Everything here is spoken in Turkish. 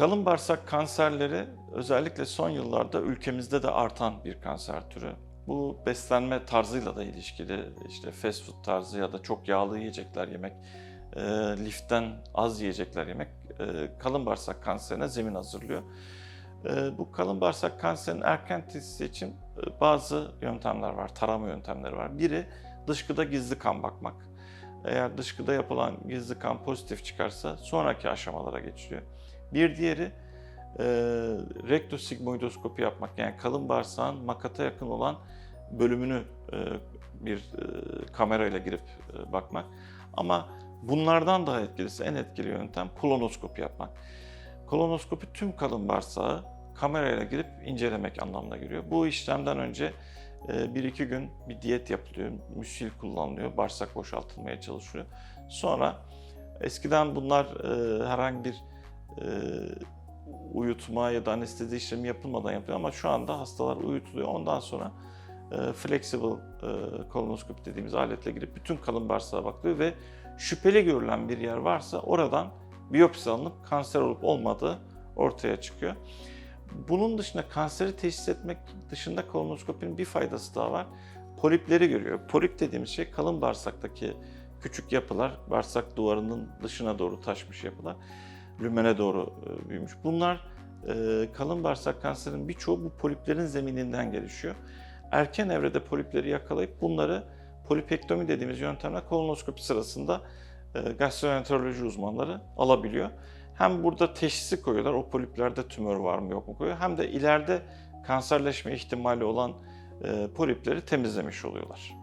Kalın bağırsak kanserleri özellikle son yıllarda ülkemizde de artan bir kanser türü. Bu beslenme tarzıyla da ilişkili. İşte fast food tarzı ya da çok yağlı yiyecekler yemek, e, liften az yiyecekler yemek e, kalın bağırsak kanserine zemin hazırlıyor. E, bu kalın bağırsak kanserinin erken teşhisi için e, bazı yöntemler var, tarama yöntemleri var. Biri dışkıda gizli kan bakmak. Eğer dışkıda yapılan gizli kan pozitif çıkarsa sonraki aşamalara geçiliyor. Bir diğeri e, rektosigmoidoskopi yapmak yani kalın bağırsağın makata yakın olan bölümünü e, bir e, kamerayla girip e, bakmak. Ama bunlardan daha etkilisi, en etkili yöntem kolonoskopi yapmak. Kolonoskopi tüm kalın bağırsağı kamerayla girip incelemek anlamına geliyor. Bu işlemden önce e, bir iki gün bir diyet yapılıyor, müsil kullanılıyor, bağırsak boşaltılmaya çalışılıyor. Sonra eskiden bunlar e, herhangi bir e, uyutma ya da anestezi işlemi yapılmadan yapılıyor ama şu anda hastalar uyutuluyor. Ondan sonra e, flexible e, kolonoskopi dediğimiz aletle girip bütün kalın bağırsağa bakılıyor ve şüpheli görülen bir yer varsa oradan biyopsi alınıp kanser olup olmadığı ortaya çıkıyor. Bunun dışında kanseri teşhis etmek dışında kolonoskopinin bir faydası daha var. Polipleri görüyor. Polip dediğimiz şey kalın bağırsaktaki küçük yapılar, bağırsak duvarının dışına doğru taşmış yapılar, lümene doğru e, büyümüş. Bunlar e, kalın bağırsak kanserinin birçoğu bu poliplerin zemininden gelişiyor. Erken evrede polipleri yakalayıp bunları polipektomi dediğimiz yöntemle kolonoskopi sırasında e, gastroenteroloji uzmanları alabiliyor. Hem burada teşhisi koyuyorlar, o poliplerde tümör var mı yok mu koyuyor. Hem de ileride kanserleşme ihtimali olan polipleri temizlemiş oluyorlar.